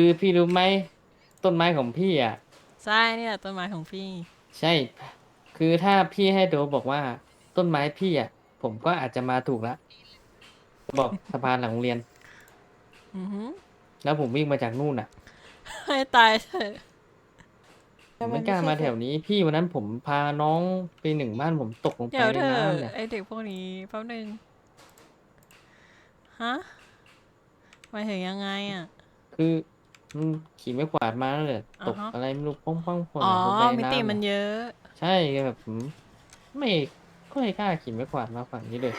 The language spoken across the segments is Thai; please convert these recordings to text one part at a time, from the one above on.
คือพี่รู้ไหมต้นไม้ของพี่อะ ใช่เนี่ยต้นไม้ของพี่ ใช่ คือถ้าพี่ให้โดบอกว่า ต้นไม้พี่อะ ผมก็อาจจะมาถูกละบอกสะพานหลังโรงเรียน อือหือแล้วผมวิ่งมาจากนู่นอะให้ตายเถอะผมไม่กล้ามาแถวนี้ พี่วันนั้นผมพาน้องไปหนึ่งบ้านผมตกลงไปเดี๋ยวในเถอะน้ำเนี่ยไอเด็กพวกนี้แป๊บนึงฮะหมายถึงยังไงอะ คือ มันขี่ไม่ขวาดมาแล้วเลยตกอ่าฮะ อะไรไม่รู้ป้องป้องๆคนอ๋อลงไปมิในติน้ำมันอะเยอะ ใช่แบบผมไม่ก็ไม่กล้าขี่ไม่ขวาดมาฝั่งนี้เลย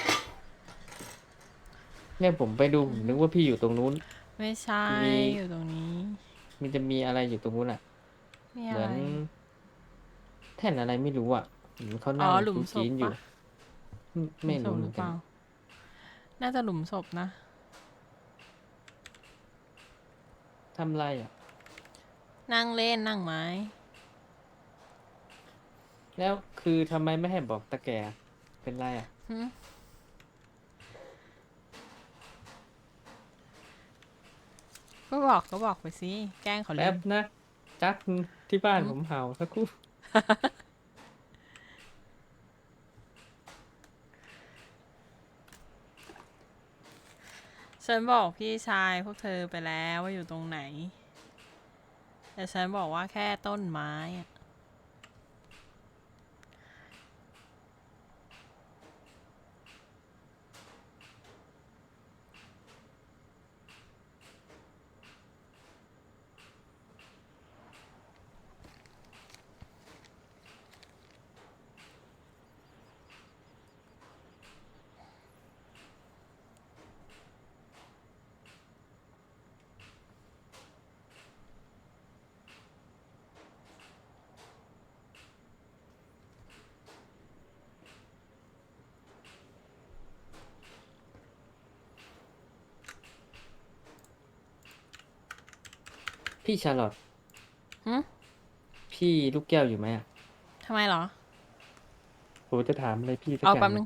เนี่ยผมไปดูผมนึกว่าพี่อยู่ตรงนู้น ไม่ใช่มี อยู่ตรงนี้มันจะมีอะไรอยู่ตรงนู้นอะ นี่เหอะมือนไรแท่นอะไรไม่รู้อะเห็นเขาอ๋นั่งอหลุมศพจีนๆอยู่ปะ ไม่ไม่หลุรู้มศพเหหมืรืออนเปกันล่าน่าจะหลุมศพนะ ทำไรอะ นั่งเล่นนั่งไม้ แล้วคือทำไมไม่ให้บอกตะแกเป็นไรอะ หึก็บอกก็บอกไปสิ แกล้งเขาเล่แป๊บน นะ จักที่บ้านอืมผมเห่าสักครู่ ฉันบอกพี่ชายพวกเธอไปแล้วว่าอยู่ตรงไหน แต่ฉันบอกว่าแค่ต้นไม้อะ พี่ชาลอตหึพี่ลูกแก้วอยู่ไหมอะทำไมเหรอ ผมจะถามอะไรพี่สักเอาอย่าแป๊บงนึง